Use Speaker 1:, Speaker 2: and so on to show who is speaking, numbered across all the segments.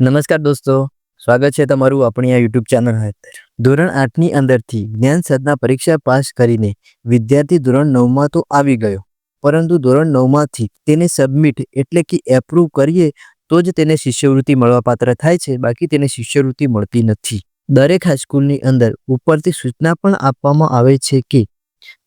Speaker 1: નમસ્કાર દોસ્તો, સ્વાગત છે તમારું આપણી આ યુટ્યુબ ચેનલ અંદર. ધોરણ આઠની અંદરથી જ્ઞાન સાધના પરીક્ષા પાસ કરીને વિદ્યાર્થી ધોરણ નવમાં તો આવી ગયો. પરંતુ ધોરણ નવમાંથી તેને સબમિટ એટલે કે એપ્રૂવ કરીએ તો જ તેને શિષ્યવૃત્તિ મળવાપાત્ર થાય છે, બાકી તેને શિષ્યવૃત્તિ મળતી નથી. દરેક હાઈસ્કૂલની અંદર ઉપરથી સૂચના પણ આપવામાં આવે છે કે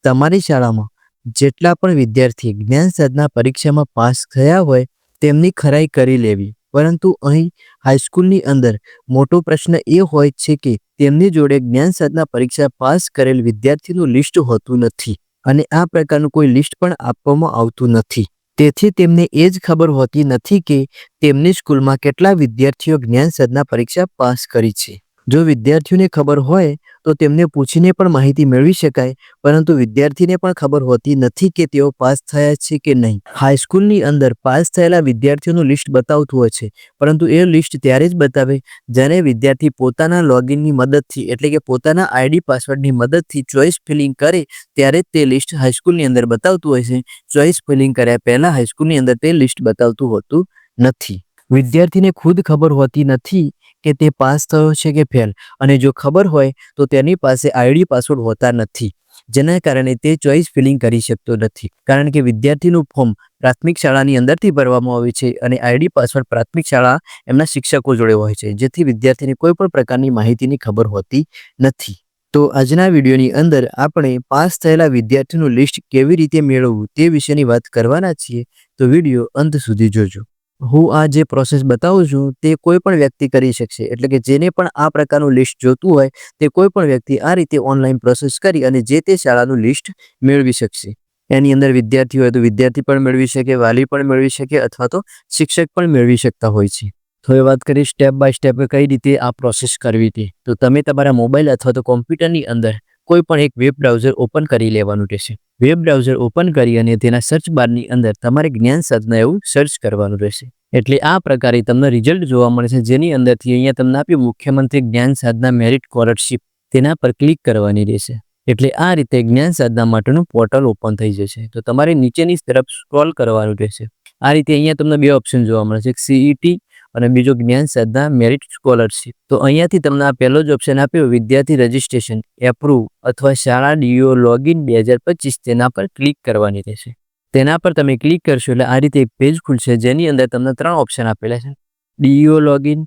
Speaker 1: તમારી શાળામાં જેટલા પણ વિદ્યાર્થી જ્ઞાન સાધના પરીક્ષામાં પાસ થયા હોય તેમની ખરાઈ કરી લેવી. પરંતુ અહીં હાઈસ્કૂલની અંદર મોટો પ્રશ્ન એ હોય છે કે તેમની જોડે જ્ઞાન સાધના પરીક્ષા પાસ કરેલ વિદ્યાર્થીનું લિસ્ટ હોતું નથી અને આ પ્રકારનું કોઈ લિસ્ટ પણ આપવામાં આવતું નથી. તેથી તેમને એ જ ખબર હોતી નથી કે તેમની સ્કૂલમાં કેટલા વિદ્યાર્થીઓ જ્ઞાન સાધના પરીક્ષા પાસ કરી છે. જો વિદ્યાર્થીઓને ખબર હોય, તો તેમને પૂછીને પણ માહિતી મેળવી શકાય, પરંતુ વિદ્યાર્થીને પણ ખબર હોતી નથી કે તેઓ પાસ થયા છે કે નહીં. હાઈસ્કૂલની અંદર પાસ થયેલા વિદ્યાર્થીઓનું લિસ્ટ બતાવતું હોય છે, પરંતુ એ લિસ્ટ ત્યારે જ બતાવે જ્યારે વિદ્યાર્થી પોતાના લોગિનની મદદથી, એટલે કે પોતાના આઈડી પાસવર્ડની મદદથી ચોઈસ ફિલિંગ કરે, ત્યારે તે લિસ્ટ હાઈસ્કૂલની અંદર બતાવતું હોય છે. ચોઈસ ફિલિંગ કર્યા પહેલાં હાઈસ્કૂલની અંદર તે લિસ્ટ બતાવતું હોતું નથી. વિદ્યાર્થીને ખુદ ખબર હોતી નથી કે તે પાસ થયો છે કે ફેલ? અને જો ખબર હોય, તો તેની પાસે આઈડી પાસવર્ડ હોતા નથી, જેના કારણે તે ચોઈસ ફિલિંગ કરી શકતો નથી. કારણ કે વિદ્યાર્થીનું ફોર્મ પ્રાથમિક શાળાની અંદરથી ભરવામાં આવે છે અને આઈડી પાસવર્ડ પ્રાથમિક શાળા એમના શિક્ષકો જોડે હોય છે, જેથી વિદ્યાર્થીને કોઈ પણ પ્રકારની માહિતીની ખબર હોતી નથી. તો આજના વિડીયોની અંદર આપણે પાસ થયેલા વિદ્યાર્થીનું લિસ્ટ કેવી રીતે મેળવવું તે વિશેની વાત કરવાના છીએ. તો વીડિયો અંત સુધી જોજો. હું આ જે પ્રોસેસ બતાવું છું, તે કોઈ પણ વ્યક્તિ કરી શકશે. એટલે કે જેને પણ આ પ્રકારનું લિસ્ટ જોતું હોય, તે કોઈ પણ વ્યક્તિ આ રીતે ઓનલાઈન પ્રોસેસ કરી અને જે તે શાળાનું લિસ્ટ મેળવી શકશે. એની અંદર વિદ્યાર્થી હોય તો વિદ્યાર્થી પણ મેળવી શકે, વાલી પણ મેળવી શકે અથવા તો શિક્ષક પણ મેળવી શકતા હોય છે. એ વાત કરી સ્ટેપ બાય સ્ટેપ કઈ રીતે આ પ્રોસેસ કરવી હતી તો તમે તમારા મોબાઈલ અથવા તો કોમ્પ્યુટરની અંદર કોઈ પણ એક વેબ બ્રાઉઝર ઓપન કરી લેવાનું રહેશે. વેબ બ્રાઉઝર ઓપન કરી અને તેના સર્ચ બારની અંદર તમારે જ્ઞાન સાધના એવું સર્ચ કરવાનું રહેશે. એટલે આ પ્રકારે તમને રિઝલ્ટ જોવા મળે છે. જેની અંદરથી અહીંયા તમને આપ્યું, મુખ્યમંત્રી જ્ઞાન સાધના મેરિટ સ્કોલરશીપ તેના પર ક્લિક કરવાની રહેશે. એટલે આ રીતે જ્ઞાન સાધના માટેનું પોર્ટલ ઓપન થઈ જશે. તો તમારે નીચેની તરફ સ્ક્રોલ કરવાનું રહેશે. આ રીતે અહીંયા તમને બે ઓપ્શન જોવા મળે છે. સીઈટી અને બીજો જ્ઞાન સાધના મેરિટ સ્કોલરશીપ તો અહીંયાથી તમને આ પહેલો જ ઓપ્શન આપ્યો, વિદ્યાર્થી રજિસ્ટ્રેશન એપ્રુવ અથવા શાળા ડીઓ લોગિન બે હજાર પચીસ તેના પર ક્લિક કરવાની રહેશે. તેના પર તમે ક્લિક કરશો એટલે આ રીતે એક પેજ ખુલશે જેની અંદર તમને ત્રણ ઓપ્શન આપેલા છે. DO login,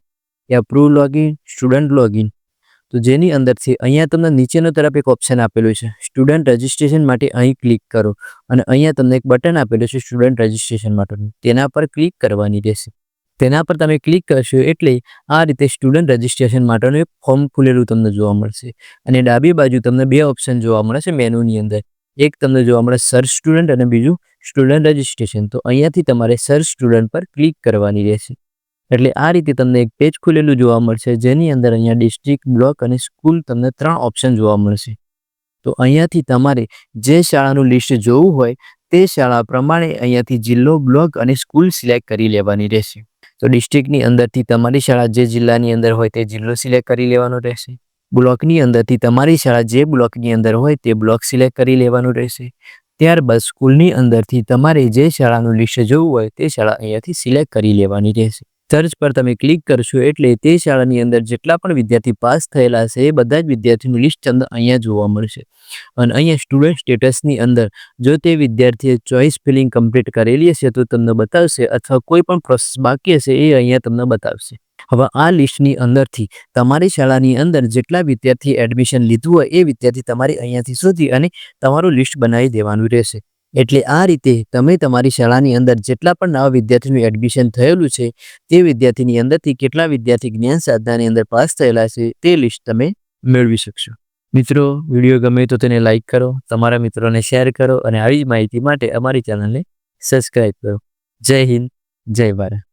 Speaker 1: approve login, student login. તો જેની અંદરથી અહીંયા તમને નીચેનો તરફ એક ઓપ્શન આપેલું છે, સ્ટુડન્ટ રજિસ્ટ્રેશન માટે અહીં ક્લિક કરો. અને અહીંયા તમને એક બટન આપેલું છે, સ્ટુડન્ટ રજિસ્ટ્રેશન માટેનું. તેના પર ક્લિક કરવાની રહેશે. તેના પર તમે ક્લિક કરશો એટલે આ રીતે સ્ટુડન્ટ રજિસ્ટ્રેશન માટેનું એક ફોર્મ ખુલેલું તમને જોવા મળશે. અને ડાબી બાજુ તમને બે ઓપ્શન જોવા મળે છે, મેનુની અંદર. એક તમને જોવા મળે સર્ચ સ્ટુડન્ટ અને બીજું સ્ટુડન્ટ રજિસ્ટ્રેશન તો અહીંયાથી તમારે સર્ચ સ્ટુડન્ટ પર ક્લિક કરવાની રહેશે. એટલે આ રીતે તમને એક પેજ ખુલેલું જોવા મળશે, જેની અંદર અહીંયા ડિસ્ટ્રિક્ટ બ્લોક અને સ્કૂલ તમને ત્રણ ઓપ્શન જોવા મળશે. તો અહીંયાથી તમારે જે શાળાનું લિસ્ટ જોવું હોય, તે શાળા પ્રમાણે અહીંયાથી જિલ્લો બ્લોક અને સ્કૂલ સિલેક્ટ કરી લેવાની રહેશે. તો ડિસ્ટ્રિક્ટની અંદરથી તમારી શાળા જે જિલ્લાની અંદર હોય તે જિલ્લો સિલેક્ટ કરી લેવાનો રહેશે. બ્લોકની અંદરથી તમારી શાળા જે બ્લોકની અંદર હોય તે બ્લોક સિલેક્ટ કરી લેવાનું રહેશે. ત્યારબાદ સ્કૂલની અંદરથી તમારે જે શાળાનું લિસ્ટ જોવું હોય તે શાળા અહીંયાથી સિલેક્ટ કરી લેવાની રહેશે. સર્ચ પર તમે ક્લિક કરશો એટલે તે શાળાની અંદર જેટલા પણ વિદ્યાર્થી પાસ થયેલા છે એ બધા જ વિદ્યાર્થીનું લિસ્ટ તમને અહીંયા જોવા મળશે. અને અહીંયા સ્ટુડન્ટ સ્ટેટસની અંદર જો તે વિદ્યાર્થીએ ચોઇસ ફિલિંગ કમ્પ્લીટ કરેલી હશે તો તમને બતાવશે અથવા કોઈ પણ પ્રોસેસ બાકી હશે એ અહીંયા તમને બતાવશે. હવે આ લિસ્ટની અંદરથી તમારી શાળાની અંદર જેટલા વિદ્યાર્થી એડમિશન લીધું હોય એ વિદ્યાર્થી તમારે અહીંયાથી શોધી અને તમારું લિસ્ટ બનાવી દેવાનું રહેશે. એટલે આ રીતે તમે તમારી શાળાની અંદર જેટલા પણ નવા વિદ્યાર્થીનું એડમિશન થયેલું છે, તે વિદ્યાર્થીની અંદરથી કેટલા વિદ્યાર્થી જ્ઞાન સાધનાની અંદર પાસ થયેલા છે, તે લિસ્ટ તમે મેળવી શકશો. મિત્રો, વીડિયો ગમે તો તેને લાઇક કરો, તમારા મિત્રોને શેર કરો અને આવી જ માહિતી માટે અમારી ચેનલને સબસ્ક્રાઈબ કરો. જય હિન્દ, જય ભારત.